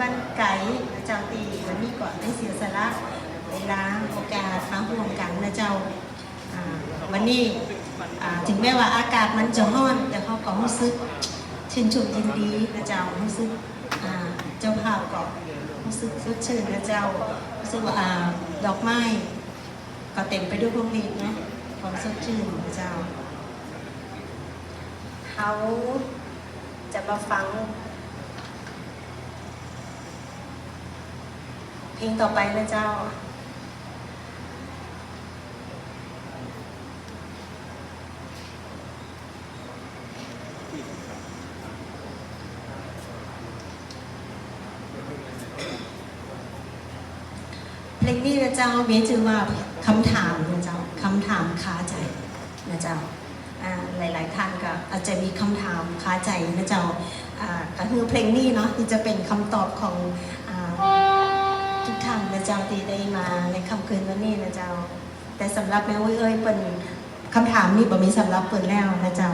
บ้านไก่นะเจ้าตีวันนี้ก่อนได้เสียสละเวลาโอกาสมาห่วมกันนะเจ้าวันนี้อ่ถึงแม้ว่าอากาศมันจะร้อน แต่เขาก็รู้สึกชื่นชมยินดีนะเจ้ารู้สึกอ่าเจ้าภาพก็รู้สึกสดชื่นนะเจ้ารู้สึกว่าอ่าดอกไม้ก็เต็มไปด้วยพวงหลีดเนาะความสดชื่นนะเจ้าเขาจะมาฟัง เพลงต่อไปนะเจ้าเพลงนี้นะเจ้ามีชื่อว่าคำถามนะเจ้าคำถามคาใจนะเจ้าหลาย ๆ ท่านก็อาจจะมีคำถามคาใจนะเจ้าก็คือเพลงนี้เนาะที่จะเป็นคำตอบของ ทุกท่านนะเจ้าที่ได้มาในค่ำคืนวันนี้นะเจ้า แต่สำหรับแม่วุ้ยเอ้ยเป็นคำถามนี้บ่มีสำหรับเปิดแล้วนะเจ้า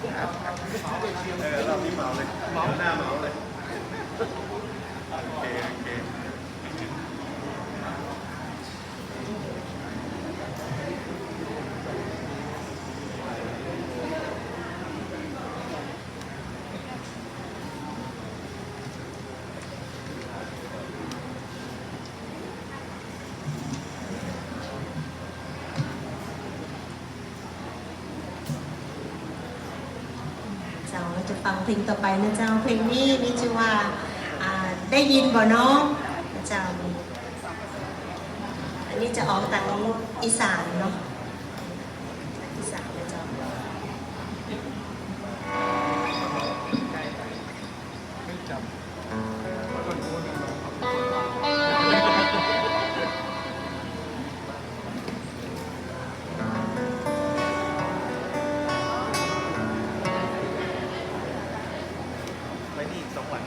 เออเราพี่เหมาเลยเหมาหน้าเหมาเลย โอเค โอเค เจ้าจะฟังเพลงต่อไปนะเจ้าเพลงนี้นี่ชื่อว่าได้ยินบ่เน้องนะเจ้าอันนี้จะออกทางอีสานเนาะ นี่อีกสองวัน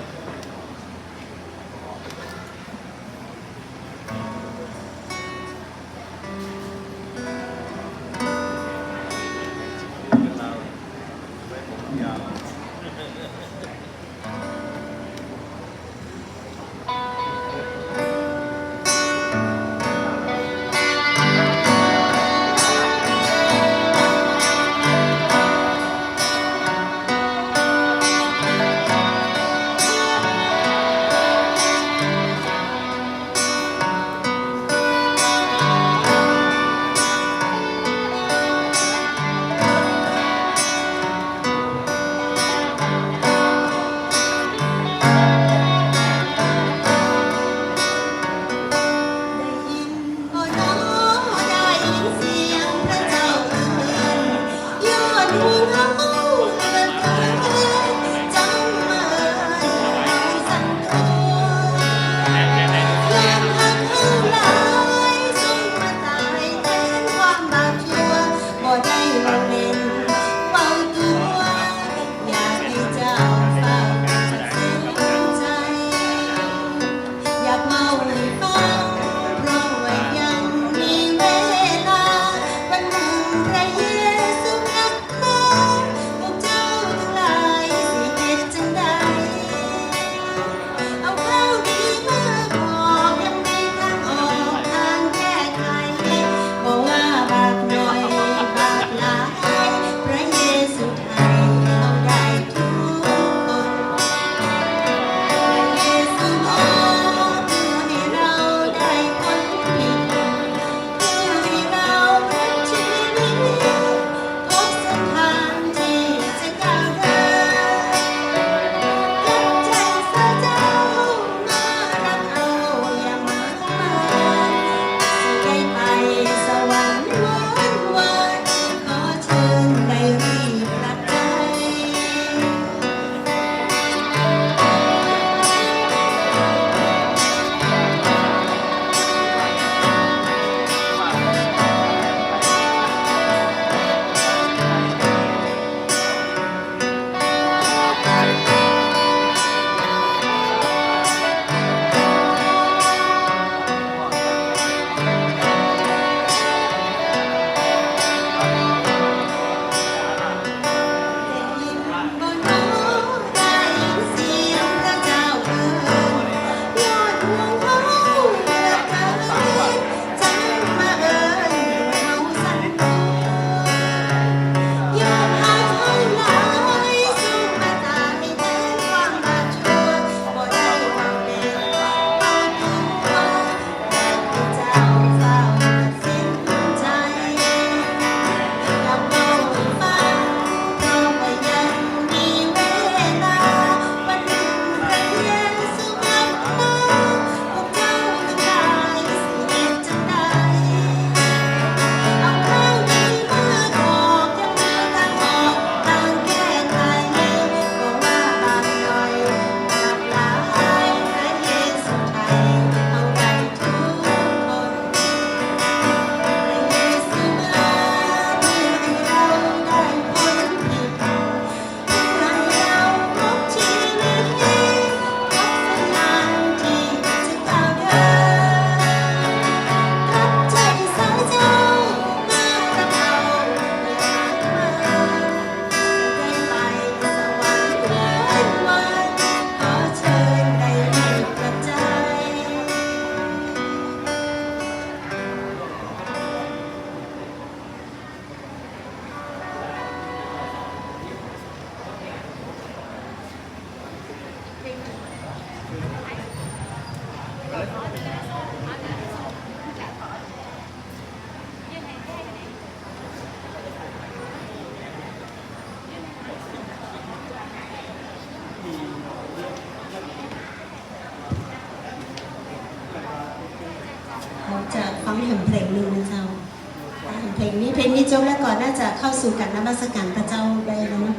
จบแล้วก่อนน่าจะเข้าสู่การนมัสการพระเจ้าได้แล้วเนะ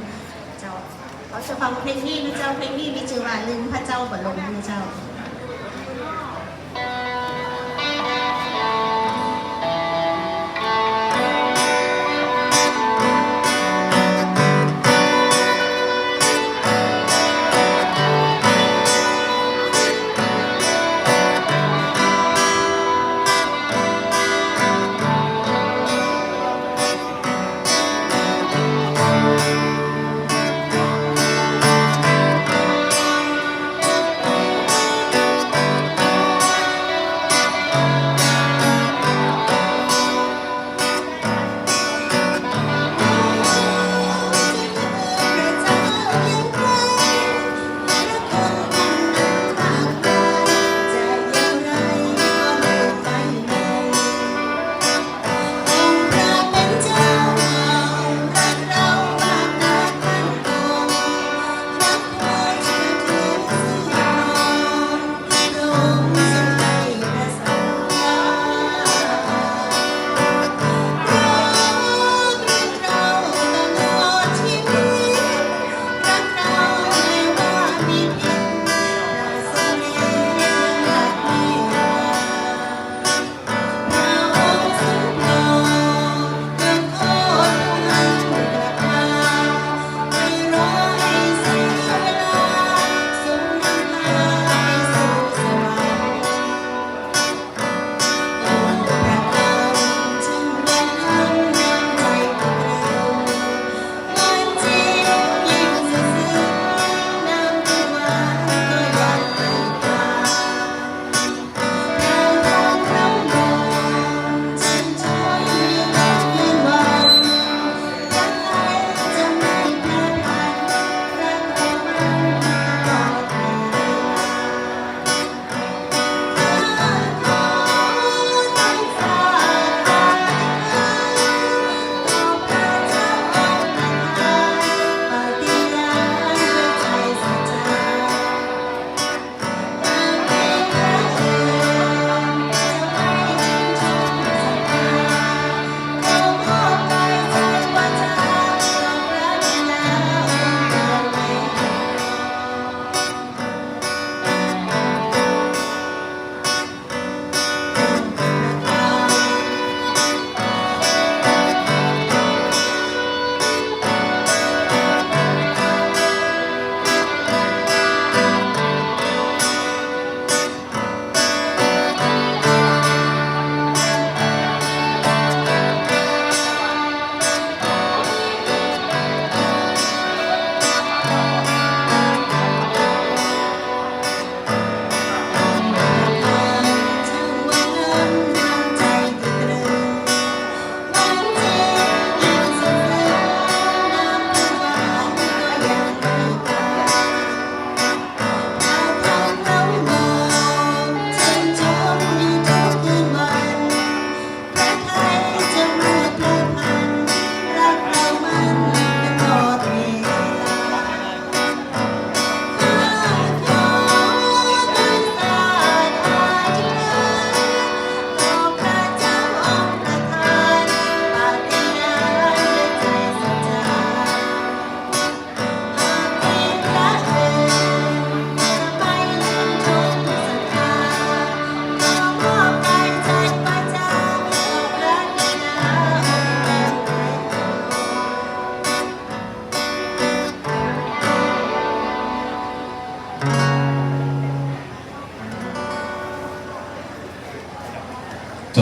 เจ้าเราจะฟังเพลงนี้นะเจ้าเพลงนี้มีชื่อว่าลืมพระเจ้าบรมนะเจ้า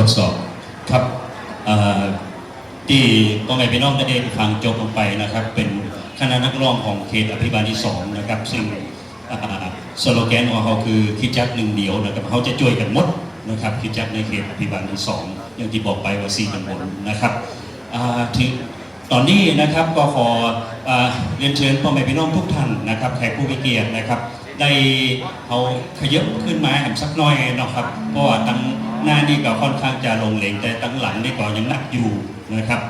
ดสอบครับที่พ่อแม่พี่น้องได้ฟังจบลงไปนะครับ เป็นคณะนักร้องของเขตอภิบาลที่สองนะครับ ซึ่งสโลแกนของเขาคือคิดจักหนึ่งเดียวนะครับเขาจะช่วยกันหมดนะครับคิดจักในเขตอภิบาลที่สองอย่างที่บอกไปว่าสี่ตำบลนะครับถึงตอนนี้นะครับก็ขออเรียนเชิญพ่อแม่พี่น้องทุกท่านนะครับแขกผู้มีเกียรตินะครับ ได้เอาขยับขึ้นมาแหมสักหน้อยนะครับเพราะว่าตั้ง หน้านี่ก็ค่อนข้างจะลงเหลงแต่ตั้งหลังนี่ก็ยังนักอยู่นะครับ